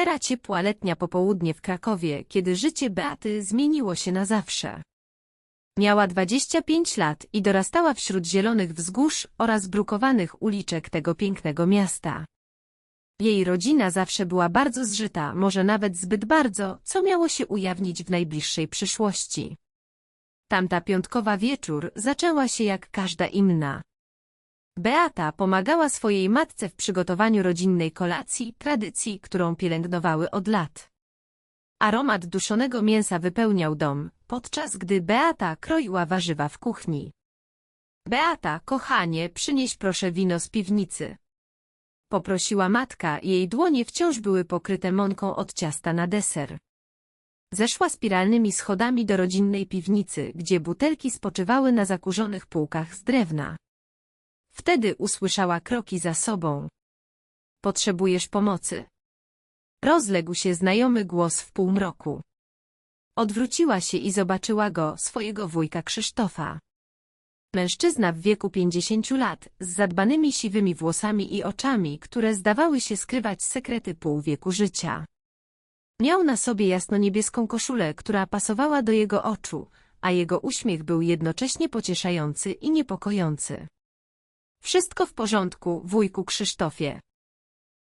Era ciepła letnia popołudnie w Krakowie, kiedy życie Beaty zmieniło się na zawsze. Miała 25 lat i dorastała wśród zielonych wzgórz oraz brukowanych uliczek tego pięknego miasta. Jej rodzina zawsze była bardzo zżyta, może nawet zbyt bardzo, co miało się ujawnić w najbliższej przyszłości. Tamta piątkowa wieczór zaczęła się jak każda inna. Beata pomagała swojej matce w przygotowaniu rodzinnej kolacji, tradycji, którą pielęgnowały od lat. Aromat duszonego mięsa wypełniał dom, podczas gdy Beata kroiła warzywa w kuchni. Beata, kochanie, przynieś proszę wino z piwnicy. Poprosiła matka, jej dłonie wciąż były pokryte mąką od ciasta na deser. Zeszła spiralnymi schodami do rodzinnej piwnicy, gdzie butelki spoczywały na zakurzonych półkach z drewna. Wtedy usłyszała kroki za sobą. Potrzebujesz pomocy. Rozległ się znajomy głos w półmroku. Odwróciła się i zobaczyła go, swojego wujka Krzysztofa. Mężczyzna w wieku pięćdziesięciu lat, z zadbanymi siwymi włosami i oczami, które zdawały się skrywać sekrety pół wieku życia. Miał na sobie jasno-niebieską koszulę, która pasowała do jego oczu, a jego uśmiech był jednocześnie pocieszający i niepokojący. Wszystko w porządku, wujku Krzysztofie.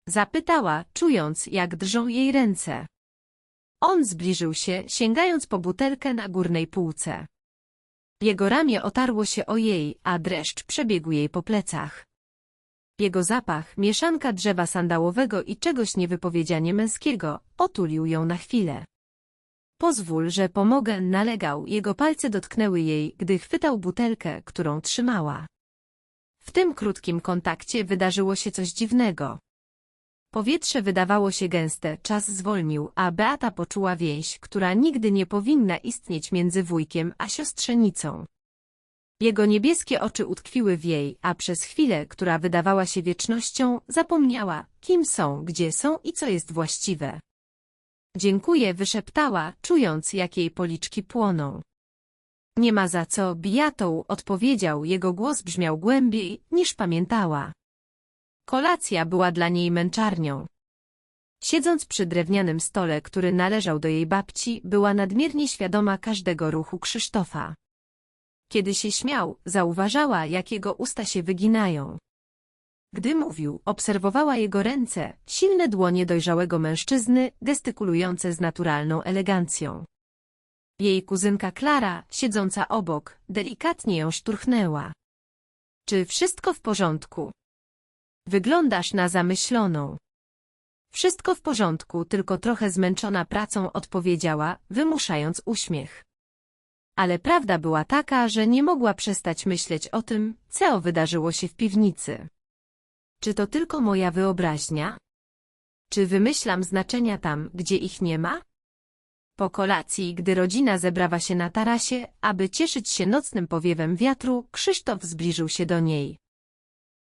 Zapytała, czując, jak drżą jej ręce. On zbliżył się, sięgając po butelkę na górnej półce. Jego ramię otarło się o jej, a dreszcz przebiegł jej po plecach. Jego zapach, mieszanka drzewa sandałowego i czegoś niewypowiedzianie męskiego, otulił ją na chwilę. Pozwól, że pomogę, nalegał, jego palce dotknęły jej, gdy chwytał butelkę, którą trzymała. W tym krótkim kontakcie wydarzyło się coś dziwnego. Powietrze wydawało się gęste, czas zwolnił, a Beata poczuła więź, która nigdy nie powinna istnieć między wujkiem a siostrzenicą. Jego niebieskie oczy utkwiły w jej, a przez chwilę, która wydawała się wiecznością, zapomniała, kim są, gdzie są i co jest właściwe. Dziękuję, wyszeptała, czując, jak jej policzki płoną. Nie ma za co, bijatą, odpowiedział, jego głos brzmiał głębiej, niż pamiętała. Kolacja była dla niej męczarnią. Siedząc przy drewnianym stole, który należał do jej babci, była nadmiernie świadoma każdego ruchu Krzysztofa. Kiedy się śmiał, zauważała, jak jego usta się wyginają. Gdy mówił, obserwowała jego ręce, silne dłonie dojrzałego mężczyzny, gestykulujące z naturalną elegancją. Jej kuzynka Klara, siedząca obok, delikatnie ją szturchnęła. Czy wszystko w porządku? Wyglądasz na zamyśloną. Wszystko w porządku, tylko trochę zmęczona pracą odpowiedziała, wymuszając uśmiech. Ale prawda była taka, że nie mogła przestać myśleć o tym, co wydarzyło się w piwnicy. Czy to tylko moja wyobraźnia? Czy wymyślam znaczenia tam, gdzie ich nie ma? Po kolacji, gdy rodzina zebrała się na tarasie, aby cieszyć się nocnym powiewem wiatru, Krzysztof zbliżył się do niej.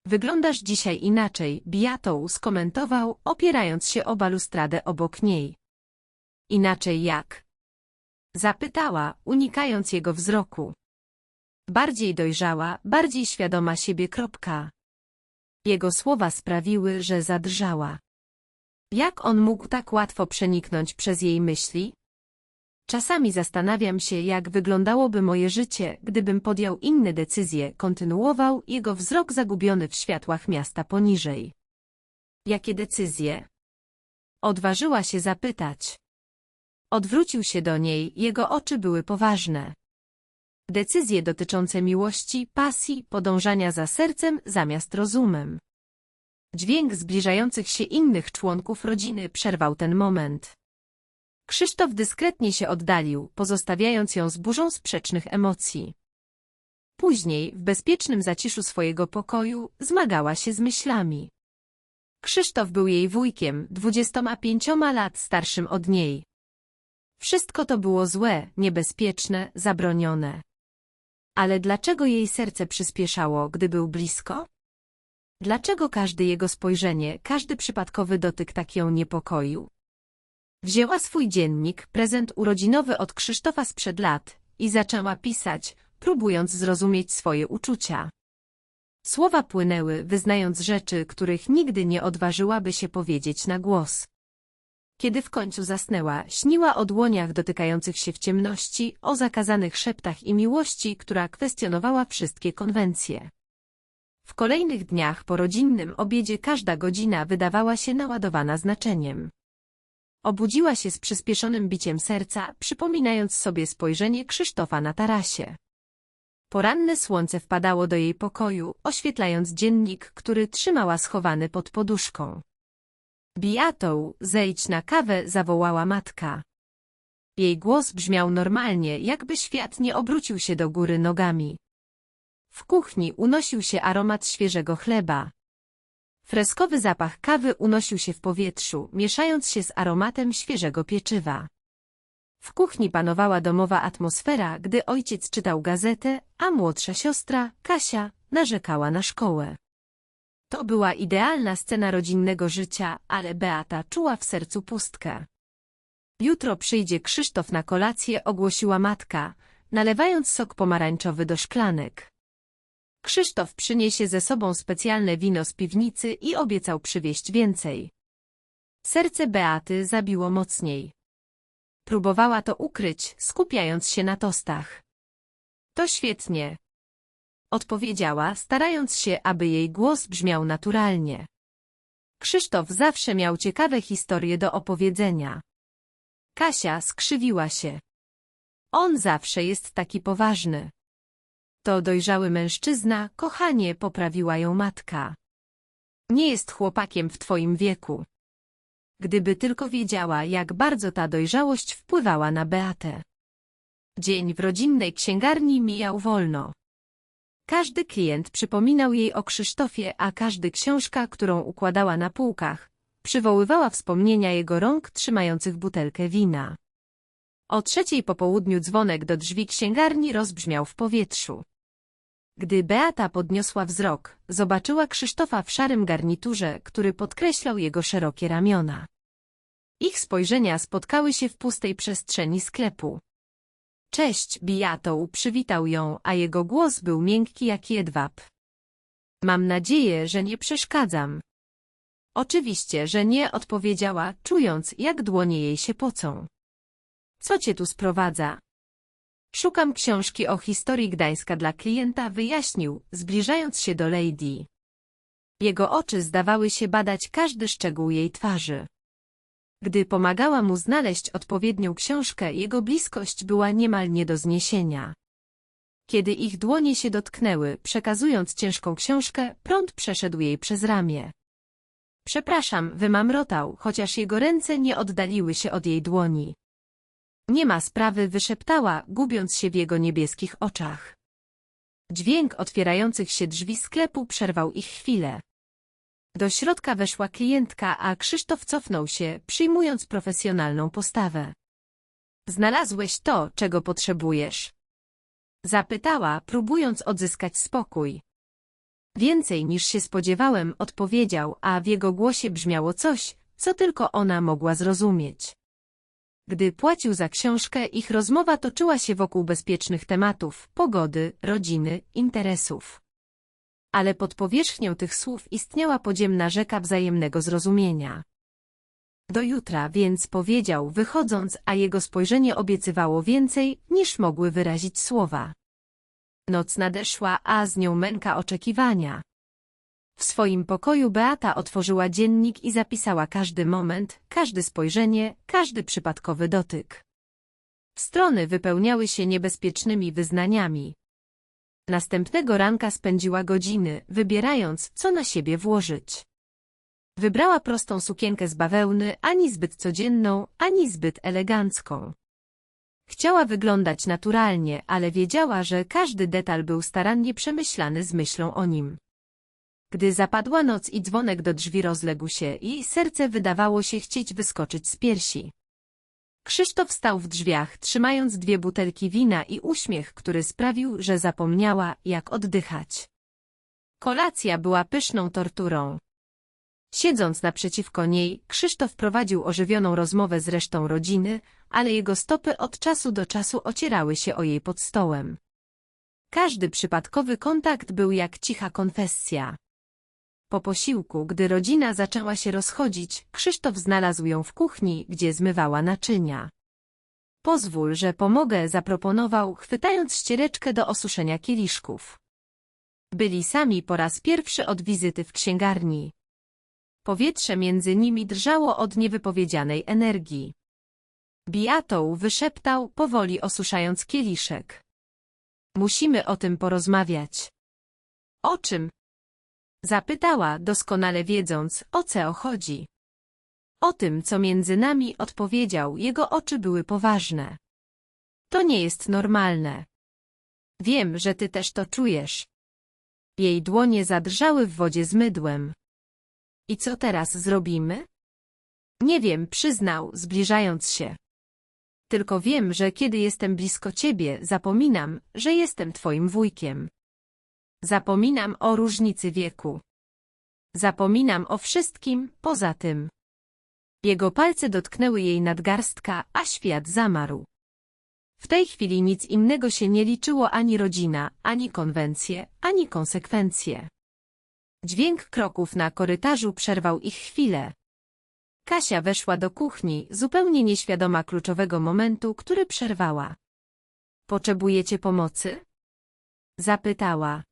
Wyglądasz dzisiaj inaczej, Biatą skomentował, opierając się o balustradę obok niej. Inaczej jak? Zapytała, unikając jego wzroku. Bardziej dojrzała, bardziej świadoma siebie. Kropka. Jego słowa sprawiły, że zadrżała. Jak on mógł tak łatwo przeniknąć przez jej myśli? Czasami zastanawiam się, jak wyglądałoby moje życie, gdybym podjął inne decyzje, kontynuował jego wzrok zagubiony w światłach miasta poniżej. Jakie decyzje? Odważyła się zapytać. Odwrócił się do niej, jego oczy były poważne. Decyzje dotyczące miłości, pasji, podążania za sercem zamiast rozumem. Dźwięk zbliżających się innych członków rodziny przerwał ten moment. Krzysztof dyskretnie się oddalił, pozostawiając ją z burzą sprzecznych emocji. Później, w bezpiecznym zaciszu swojego pokoju, zmagała się z myślami. Krzysztof był jej wujkiem, dwudziestoma pięcioma lat starszym od niej. Wszystko to było złe, niebezpieczne, zabronione. Ale dlaczego jej serce przyspieszało, gdy był blisko? Dlaczego każde jego spojrzenie, każdy przypadkowy dotyk tak ją niepokoił? Wzięła swój dziennik, prezent urodzinowy od Krzysztofa sprzed lat i zaczęła pisać, próbując zrozumieć swoje uczucia. Słowa płynęły, wyznając rzeczy, których nigdy nie odważyłaby się powiedzieć na głos. Kiedy w końcu zasnęła, śniła o dłoniach dotykających się w ciemności, o zakazanych szeptach i miłości, która kwestionowała wszystkie konwencje. W kolejnych dniach po rodzinnym obiedzie każda godzina wydawała się naładowana znaczeniem. Obudziła się z przyspieszonym biciem serca, przypominając sobie spojrzenie Krzysztofa na tarasie. Poranne słońce wpadało do jej pokoju, oświetlając dziennik, który trzymała schowany pod poduszką. Biatą, zejdź na kawę, zawołała matka. Jej głos brzmiał normalnie, jakby świat nie obrócił się do góry nogami. W kuchni unosił się aromat świeżego chleba. Freskowy zapach kawy unosił się w powietrzu, mieszając się z aromatem świeżego pieczywa. W kuchni panowała domowa atmosfera, gdy ojciec czytał gazetę, a młodsza siostra, Kasia, narzekała na szkołę. To była idealna scena rodzinnego życia, ale Beata czuła w sercu pustkę. Jutro przyjdzie Krzysztof na kolację, ogłosiła matka, nalewając sok pomarańczowy do szklanek. Krzysztof przyniesie ze sobą specjalne wino z piwnicy i obiecał przywieźć więcej. Serce Beaty zabiło mocniej. Próbowała to ukryć, skupiając się na tostach. To świetnie. Odpowiedziała, starając się, aby jej głos brzmiał naturalnie. Krzysztof zawsze miał ciekawe historie do opowiedzenia. Kasia skrzywiła się. On zawsze jest taki poważny. To dojrzały mężczyzna, kochanie, poprawiła ją matka. Nie jest chłopakiem w twoim wieku. Gdyby tylko wiedziała, jak bardzo ta dojrzałość wpływała na Beatę. Dzień w rodzinnej księgarni mijał wolno. Każdy klient przypominał jej o Krzysztofie, a każdy książka, którą układała na półkach, przywoływała wspomnienia jego rąk trzymających butelkę wina. O trzeciej po południu dzwonek do drzwi księgarni rozbrzmiał w powietrzu. Gdy Beata podniosła wzrok, zobaczyła Krzysztofa w szarym garniturze, który podkreślał jego szerokie ramiona. Ich spojrzenia spotkały się w pustej przestrzeni sklepu. Cześć, Biato, przywitał ją, a jego głos był miękki jak jedwab. Mam nadzieję, że nie przeszkadzam. Oczywiście, że nie, odpowiedziała, czując, jak dłonie jej się pocą. Co cię tu sprowadza? Szukam książki o historii Gdańska dla klienta, wyjaśnił, zbliżając się do Lady. Jego oczy zdawały się badać każdy szczegół jej twarzy. Gdy pomagała mu znaleźć odpowiednią książkę, jego bliskość była niemal nie do zniesienia. Kiedy ich dłonie się dotknęły, przekazując ciężką książkę, prąd przeszedł jej przez ramię. Przepraszam, wymamrotał, chociaż jego ręce nie oddaliły się od jej dłoni. Nie ma sprawy, wyszeptała, gubiąc się w jego niebieskich oczach. Dźwięk otwierających się drzwi sklepu przerwał ich chwilę. Do środka weszła klientka, a Krzysztof cofnął się, przyjmując profesjonalną postawę. Znalazłeś to, czego potrzebujesz? Zapytała, próbując odzyskać spokój. Więcej niż się spodziewałem, odpowiedział, a w jego głosie brzmiało coś, co tylko ona mogła zrozumieć. Gdy płacił za książkę, ich rozmowa toczyła się wokół bezpiecznych tematów, pogody, rodziny, interesów. Ale pod powierzchnią tych słów istniała podziemna rzeka wzajemnego zrozumienia. Do jutra więc powiedział, wychodząc, a jego spojrzenie obiecywało więcej, niż mogły wyrazić słowa. Noc nadeszła, a z nią męka oczekiwania. W swoim pokoju Beata otworzyła dziennik i zapisała każdy moment, każde spojrzenie, każdy przypadkowy dotyk. Strony wypełniały się niebezpiecznymi wyznaniami. Następnego ranka spędziła godziny, wybierając, co na siebie włożyć. Wybrała prostą sukienkę z bawełny, ani zbyt codzienną, ani zbyt elegancką. Chciała wyglądać naturalnie, ale wiedziała, że każdy detal był starannie przemyślany z myślą o nim. Gdy zapadła noc i dzwonek do drzwi rozległ się, jej serce wydawało się chcieć wyskoczyć z piersi. Krzysztof stał w drzwiach, trzymając dwie butelki wina i uśmiech, który sprawił, że zapomniała, jak oddychać. Kolacja była pyszną torturą. Siedząc naprzeciwko niej, Krzysztof prowadził ożywioną rozmowę z resztą rodziny, ale jego stopy od czasu do czasu ocierały się o jej pod stołem. Każdy przypadkowy kontakt był jak cicha konfesja. Po posiłku, gdy rodzina zaczęła się rozchodzić, Krzysztof znalazł ją w kuchni, gdzie zmywała naczynia. Pozwól, że pomogę, zaproponował, chwytając ściereczkę do osuszenia kieliszków. Byli sami po raz pierwszy od wizyty w księgarni. Powietrze między nimi drżało od niewypowiedzianej energii. Biatoł wyszeptał, powoli osuszając kieliszek. Musimy o tym porozmawiać. O czym? Zapytała, doskonale wiedząc, o co chodzi. O tym, co między nami odpowiedział, jego oczy były poważne. To nie jest normalne. Wiem, że ty też to czujesz. Jej dłonie zadrżały w wodzie z mydłem. I co teraz zrobimy? Nie wiem, przyznał, zbliżając się. Tylko wiem, że kiedy jestem blisko ciebie, zapominam, że jestem twoim wujkiem. Zapominam o różnicy wieku. Zapominam o wszystkim, poza tym. Jego palce dotknęły jej nadgarstka, a świat zamarł. W tej chwili nic innego się nie liczyło ani rodzina, ani konwencje, ani konsekwencje. Dźwięk kroków na korytarzu przerwał ich chwilę. Kasia weszła do kuchni, zupełnie nieświadoma kluczowego momentu, który przerwała. Potrzebujecie pomocy? Zapytała.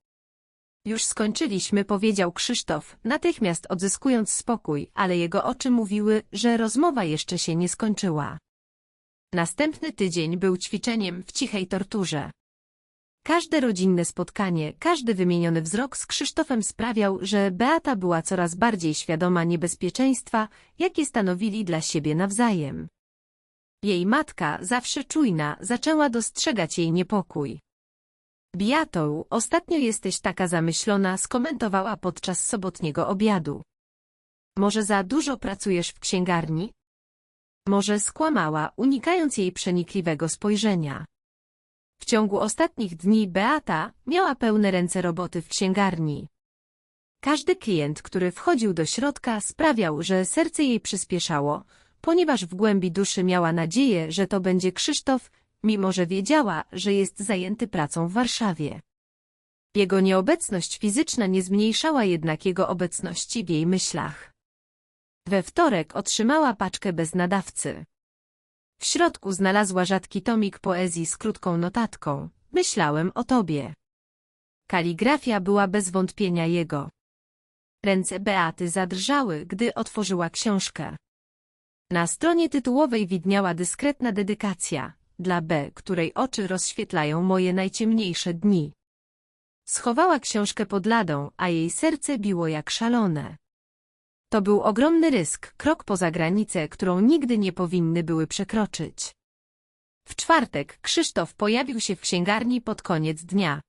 Już skończyliśmy, powiedział Krzysztof, natychmiast odzyskując spokój, ale jego oczy mówiły, że rozmowa jeszcze się nie skończyła. Następny tydzień był ćwiczeniem w cichej torturze. Każde rodzinne spotkanie, każdy wymieniony wzrok z Krzysztofem sprawiał, że Beata była coraz bardziej świadoma niebezpieczeństwa, jakie stanowili dla siebie nawzajem. Jej matka, zawsze czujna, zaczęła dostrzegać jej niepokój. Beato, ostatnio jesteś taka zamyślona, skomentowała podczas sobotniego obiadu. Może za dużo pracujesz w księgarni? Może skłamała, unikając jej przenikliwego spojrzenia. W ciągu ostatnich dni Beata miała pełne ręce roboty w księgarni. Każdy klient, który wchodził do środka, sprawiał, że serce jej przyspieszało, ponieważ w głębi duszy miała nadzieję, że to będzie Krzysztof, mimo że wiedziała, że jest zajęty pracą w Warszawie. Jego nieobecność fizyczna nie zmniejszała jednak jego obecności w jej myślach. We wtorek otrzymała paczkę bez nadawcy. W środku znalazła rzadki tomik poezji z krótką notatką. Myślałem o tobie. Kaligrafia była bez wątpienia jego. Ręce Beaty zadrżały, gdy otworzyła książkę. Na stronie tytułowej widniała dyskretna dedykacja dla B, której oczy rozświetlają moje najciemniejsze dni. Schowała książkę pod ladą, a jej serce biło jak szalone. To był ogromny rysk, krok poza granicę, którą nigdy nie powinny były przekroczyć. W czwartek Krzysztof pojawił się w księgarni pod koniec dnia.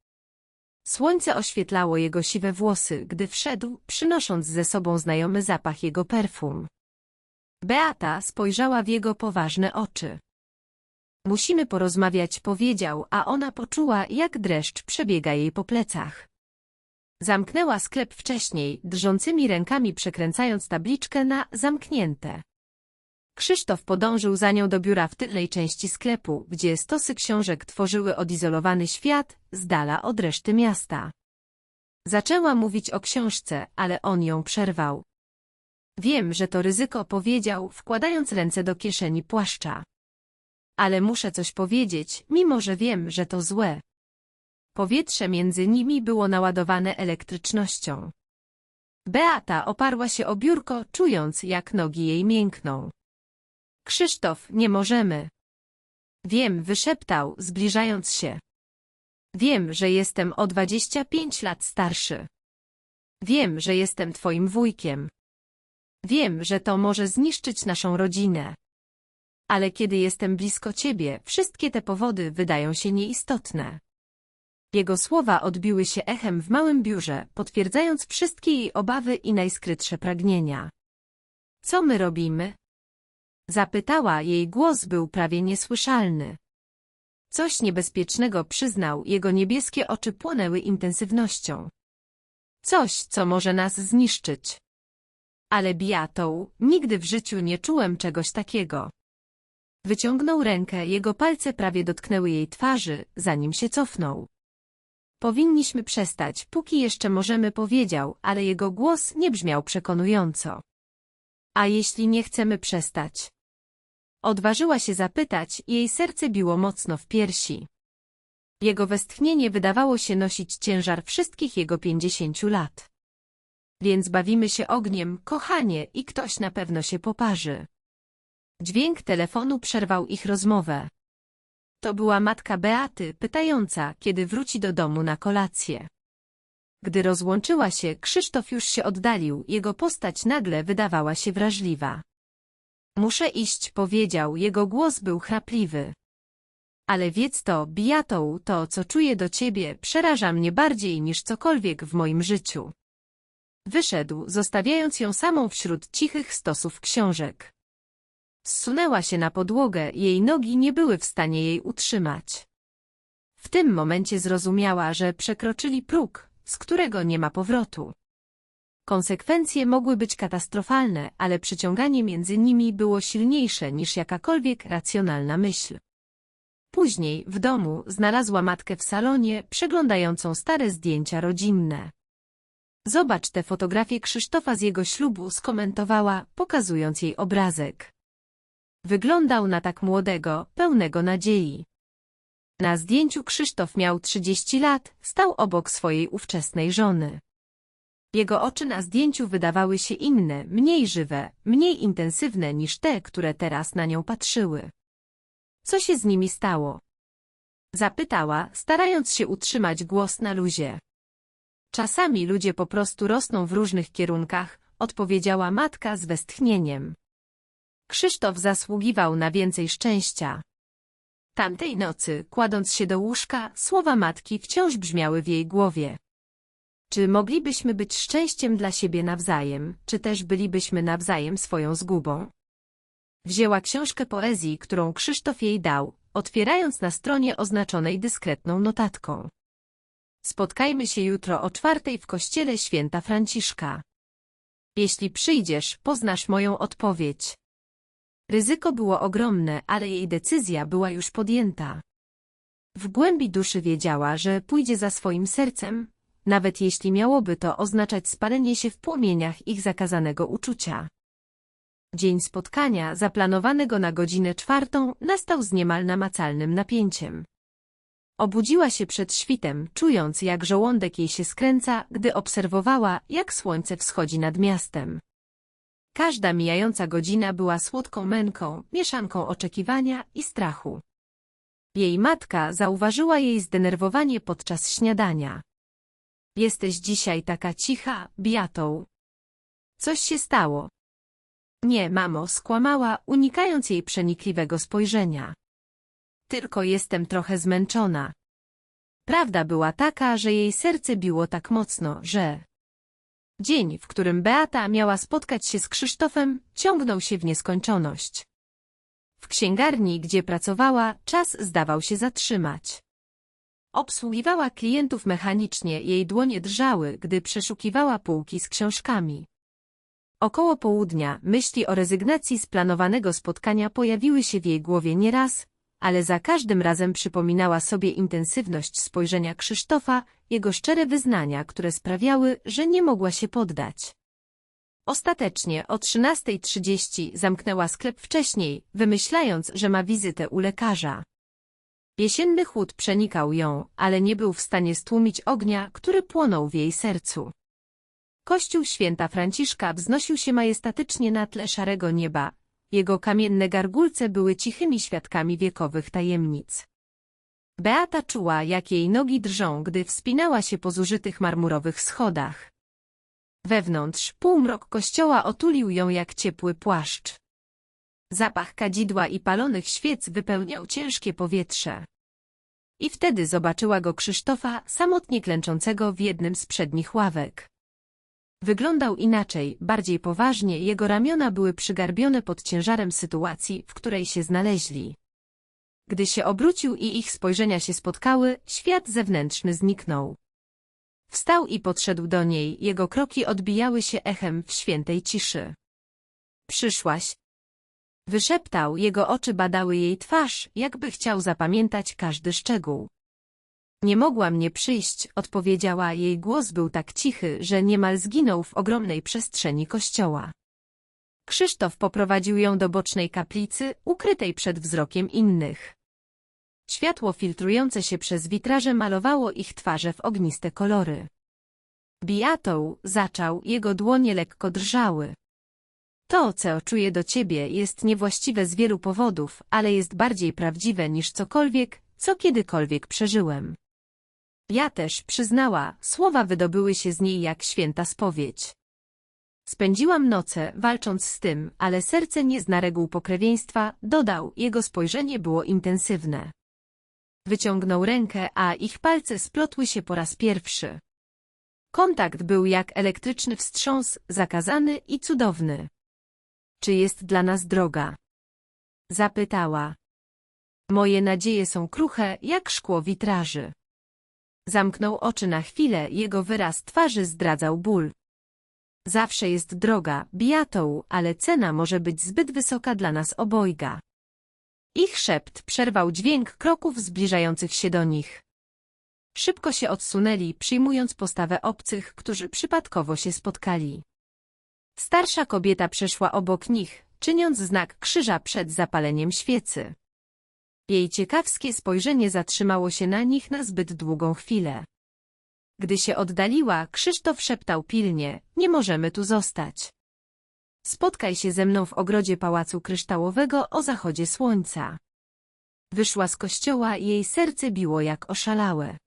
Słońce oświetlało jego siwe włosy, gdy wszedł, przynosząc ze sobą znajomy zapach jego perfum. Beata spojrzała w jego poważne oczy. Musimy porozmawiać, powiedział, a ona poczuła, jak dreszcz przebiega jej po plecach. Zamknęła sklep wcześniej, drżącymi rękami przekręcając tabliczkę na zamknięte. Krzysztof podążył za nią do biura w tylnej części sklepu, gdzie stosy książek tworzyły odizolowany świat, z dala od reszty miasta. Zaczęła mówić o książce, ale on ją przerwał. Wiem, że to ryzyko powiedział, wkładając ręce do kieszeni płaszcza. Ale muszę coś powiedzieć, mimo że wiem, że to złe. Powietrze między nimi było naładowane elektrycznością. Beata oparła się o biurko, czując, jak nogi jej miękną. Krzysztof, nie możemy. Wiem, wyszeptał, zbliżając się. Wiem, że jestem o dwadzieścia pięć lat starszy. Wiem, że jestem twoim wujkiem. Wiem, że to może zniszczyć naszą rodzinę. Ale kiedy jestem blisko ciebie, wszystkie te powody wydają się nieistotne. Jego słowa odbiły się echem w małym biurze, potwierdzając wszystkie jej obawy i najskrytsze pragnienia. Co my robimy? Zapytała, jej głos był prawie niesłyszalny. Coś niebezpiecznego przyznał, jego niebieskie oczy płonęły intensywnością. Coś, co może nas zniszczyć. Ale Biatą, nigdy w życiu nie czułem czegoś takiego. Wyciągnął rękę, jego palce prawie dotknęły jej twarzy, zanim się cofnął. Powinniśmy przestać, póki jeszcze możemy powiedział, ale jego głos nie brzmiał przekonująco. A jeśli nie chcemy przestać? Odważyła się zapytać jej serce biło mocno w piersi. Jego westchnienie wydawało się nosić ciężar wszystkich jego pięćdziesięciu lat. Więc bawimy się ogniem, kochanie, i ktoś na pewno się poparzy. Dźwięk telefonu przerwał ich rozmowę. To była matka Beaty, pytająca, kiedy wróci do domu na kolację. Gdy rozłączyła się, Krzysztof już się oddalił, jego postać nagle wydawała się wrażliwa. Muszę iść, powiedział, jego głos był chrapliwy. Ale wiedz to, Biatą, to, co czuję do ciebie, przeraża mnie bardziej niż cokolwiek w moim życiu. Wyszedł, zostawiając ją samą wśród cichych stosów książek. Zsunęła się na podłogę, jej nogi nie były w stanie jej utrzymać. W tym momencie zrozumiała, że przekroczyli próg, z którego nie ma powrotu. Konsekwencje mogły być katastrofalne, ale przyciąganie między nimi było silniejsze niż jakakolwiek racjonalna myśl. Później, w domu, znalazła matkę w salonie, przeglądającą stare zdjęcia rodzinne. Zobacz tę fotografię Krzysztofa z jego ślubu, skomentowała, pokazując jej obrazek. Wyglądał na tak młodego, pełnego nadziei. Na zdjęciu Krzysztof miał 30 lat, stał obok swojej ówczesnej żony. Jego oczy na zdjęciu wydawały się inne, mniej żywe, mniej intensywne niż te, które teraz na nią patrzyły. Co się z nimi stało? Zapytała, starając się utrzymać głos na luzie. Czasami ludzie po prostu rosną w różnych kierunkach, odpowiedziała matka z westchnieniem. Krzysztof zasługiwał na więcej szczęścia. Tamtej nocy, kładąc się do łóżka, słowa matki wciąż brzmiały w jej głowie. Czy moglibyśmy być szczęściem dla siebie nawzajem, czy też bylibyśmy nawzajem swoją zgubą? Wzięła książkę poezji, którą Krzysztof jej dał, otwierając na stronie oznaczonej dyskretną notatką. Spotkajmy się jutro o czwartej w kościele święta Franciszka. Jeśli przyjdziesz, poznasz moją odpowiedź. Ryzyko było ogromne, ale jej decyzja była już podjęta. W głębi duszy wiedziała, że pójdzie za swoim sercem, nawet jeśli miałoby to oznaczać spalenie się w płomieniach ich zakazanego uczucia. Dzień spotkania, zaplanowanego na godzinę czwartą, nastał z niemal namacalnym napięciem. Obudziła się przed świtem, czując jak żołądek jej się skręca, gdy obserwowała, jak słońce wschodzi nad miastem. Każda mijająca godzina była słodką męką, mieszanką oczekiwania i strachu. Jej matka zauważyła jej zdenerwowanie podczas śniadania. Jesteś dzisiaj taka cicha, Biatą. Coś się stało. Nie, mamo, skłamała, unikając jej przenikliwego spojrzenia. Tylko jestem trochę zmęczona. Prawda była taka, że jej serce biło tak mocno, że... Dzień, w którym Beata miała spotkać się z Krzysztofem, ciągnął się w nieskończoność. W księgarni, gdzie pracowała, czas zdawał się zatrzymać. Obsługiwała klientów mechanicznie, jej dłonie drżały, gdy przeszukiwała półki z książkami. Około południa myśli o rezygnacji z planowanego spotkania pojawiły się w jej głowie nieraz, ale za każdym razem przypominała sobie intensywność spojrzenia Krzysztofa, jego szczere wyznania, które sprawiały, że nie mogła się poddać. Ostatecznie o 13.30 zamknęła sklep wcześniej, wymyślając, że ma wizytę u lekarza. Jesienny chłód przenikał ją, ale nie był w stanie stłumić ognia, który płonął w jej sercu. Kościół święta Franciszka wznosił się majestatycznie na tle szarego nieba, jego kamienne gargulce były cichymi świadkami wiekowych tajemnic. Beata czuła, jak jej nogi drżą, gdy wspinała się po zużytych marmurowych schodach. Wewnątrz półmrok kościoła otulił ją jak ciepły płaszcz. Zapach kadzidła i palonych świec wypełniał ciężkie powietrze. I wtedy zobaczyła go Krzysztofa, samotnie klęczącego w jednym z przednich ławek. Wyglądał inaczej, bardziej poważnie, jego ramiona były przygarbione pod ciężarem sytuacji, w której się znaleźli. Gdy się obrócił i ich spojrzenia się spotkały, świat zewnętrzny zniknął. Wstał i podszedł do niej, jego kroki odbijały się echem w świętej ciszy. Przyszłaś. Wyszeptał, jego oczy badały jej twarz, jakby chciał zapamiętać każdy szczegół. Nie mogłam nie przyjść, odpowiedziała, jej głos był tak cichy, że niemal zginął w ogromnej przestrzeni kościoła. Krzysztof poprowadził ją do bocznej kaplicy, ukrytej przed wzrokiem innych. Światło filtrujące się przez witraże malowało ich twarze w ogniste kolory. Biatą zaczął, jego dłonie lekko drżały. To, co czuję do ciebie, jest niewłaściwe z wielu powodów, ale jest bardziej prawdziwe niż cokolwiek, co kiedykolwiek przeżyłem. Ja też przyznała, słowa wydobyły się z niej jak święta spowiedź. Spędziłam noce, walcząc z tym, ale serce nie zna reguł pokrewieństwa, dodał, jego spojrzenie było intensywne. Wyciągnął rękę, a ich palce splotły się po raz pierwszy. Kontakt był jak elektryczny wstrząs, zakazany i cudowny. Czy jest dla nas droga? Zapytała. Moje nadzieje są kruche, jak szkło witraży. Zamknął oczy na chwilę, jego wyraz twarzy zdradzał ból. Zawsze jest droga, biatą, ale cena może być zbyt wysoka dla nas obojga. Ich szept przerwał dźwięk kroków zbliżających się do nich. Szybko się odsunęli, przyjmując postawę obcych, którzy przypadkowo się spotkali. Starsza kobieta przeszła obok nich, czyniąc znak krzyża przed zapaleniem świecy. Jej ciekawskie spojrzenie zatrzymało się na nich na zbyt długą chwilę. Gdy się oddaliła, Krzysztof szeptał pilnie, nie możemy tu zostać. Spotkaj się ze mną w ogrodzie Pałacu Kryształowego o zachodzie słońca. Wyszła z kościoła i jej serce biło jak oszalałe.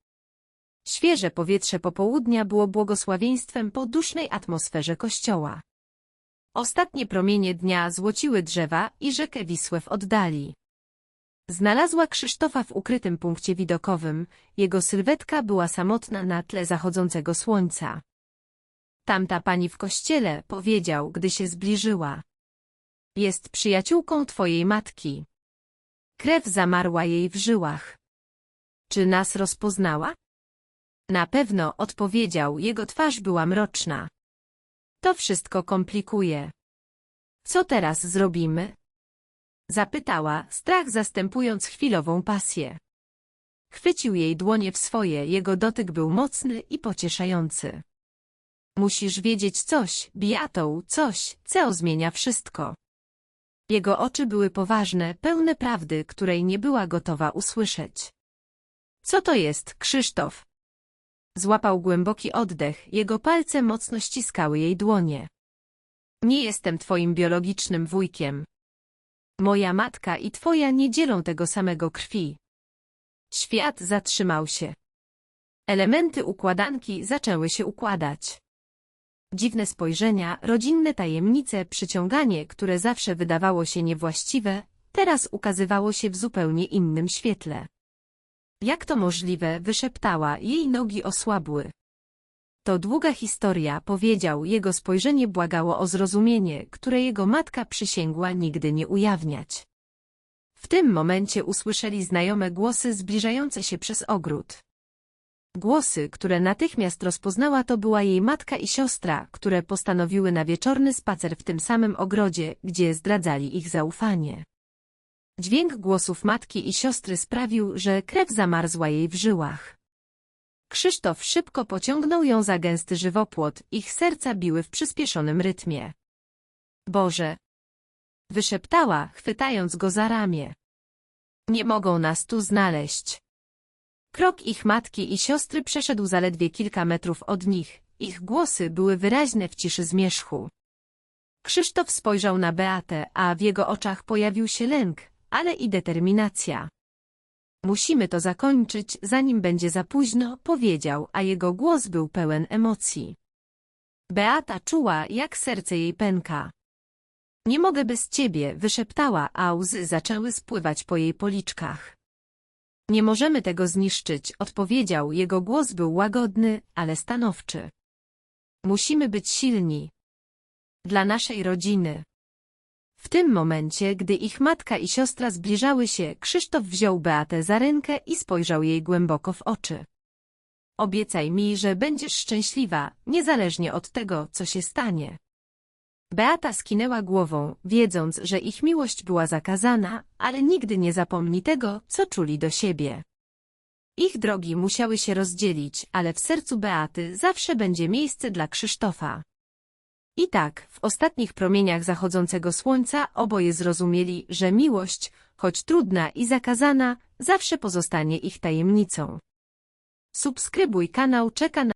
Świeże powietrze popołudnia było błogosławieństwem po dusznej atmosferze kościoła. Ostatnie promienie dnia złociły drzewa i rzekę Wisłę w oddali. Znalazła Krzysztofa w ukrytym punkcie widokowym, jego sylwetka była samotna na tle zachodzącego słońca. Tamta pani w kościele, powiedział, gdy się zbliżyła. Jest przyjaciółką twojej matki. Krew zamarła jej w żyłach. Czy nas rozpoznała? Na pewno, odpowiedział, jego twarz była mroczna. To wszystko komplikuje. Co teraz zrobimy? Zapytała, strach zastępując chwilową pasję. Chwycił jej dłonie w swoje, jego dotyk był mocny i pocieszający. Musisz wiedzieć coś, Biatą, coś, co zmienia wszystko. Jego oczy były poważne, pełne prawdy, której nie była gotowa usłyszeć. Co to jest, Krzysztof? Złapał głęboki oddech, jego palce mocno ściskały jej dłonie. Nie jestem twoim biologicznym wujkiem. Moja matka i twoja nie dzielą tego samego krwi. Świat zatrzymał się. Elementy układanki zaczęły się układać. Dziwne spojrzenia, rodzinne tajemnice, przyciąganie, które zawsze wydawało się niewłaściwe, teraz ukazywało się w zupełnie innym świetle. Jak to możliwe, wyszeptała, jej nogi osłabły. To długa historia, powiedział, jego spojrzenie błagało o zrozumienie, które jego matka przysięgła nigdy nie ujawniać. W tym momencie usłyszeli znajome głosy zbliżające się przez ogród. Głosy, które natychmiast rozpoznała to była jej matka i siostra, które postanowiły na wieczorny spacer w tym samym ogrodzie, gdzie zdradzali ich zaufanie. Dźwięk głosów matki i siostry sprawił, że krew zamarzła jej w żyłach. Krzysztof szybko pociągnął ją za gęsty żywopłot, ich serca biły w przyspieszonym rytmie. Boże! Wyszeptała, chwytając go za ramię. Nie mogą nas tu znaleźć. Krok ich matki i siostry przeszedł zaledwie kilka metrów od nich, ich głosy były wyraźne w ciszy zmierzchu. Krzysztof spojrzał na Beatę, a w jego oczach pojawił się lęk, ale i determinacja. Musimy to zakończyć, zanim będzie za późno, powiedział, a jego głos był pełen emocji. Beata czuła, jak serce jej pęka. Nie mogę bez ciebie, wyszeptała, a łzy zaczęły spływać po jej policzkach. Nie możemy tego zniszczyć, odpowiedział, jego głos był łagodny, ale stanowczy. Musimy być silni. Dla naszej rodziny. W tym momencie, gdy ich matka i siostra zbliżały się, Krzysztof wziął Beatę za rękę i spojrzał jej głęboko w oczy. Obiecaj mi, że będziesz szczęśliwa, niezależnie od tego, co się stanie. Beata skinęła głową, wiedząc, że ich miłość była zakazana, ale nigdy nie zapomni tego, co czuli do siebie. Ich drogi musiały się rozdzielić, ale w sercu Beaty zawsze będzie miejsce dla Krzysztofa. I tak, w ostatnich promieniach zachodzącego słońca oboje zrozumieli, że miłość, choć trudna i zakazana, zawsze pozostanie ich tajemnicą. Subskrybuj kanał Czeka na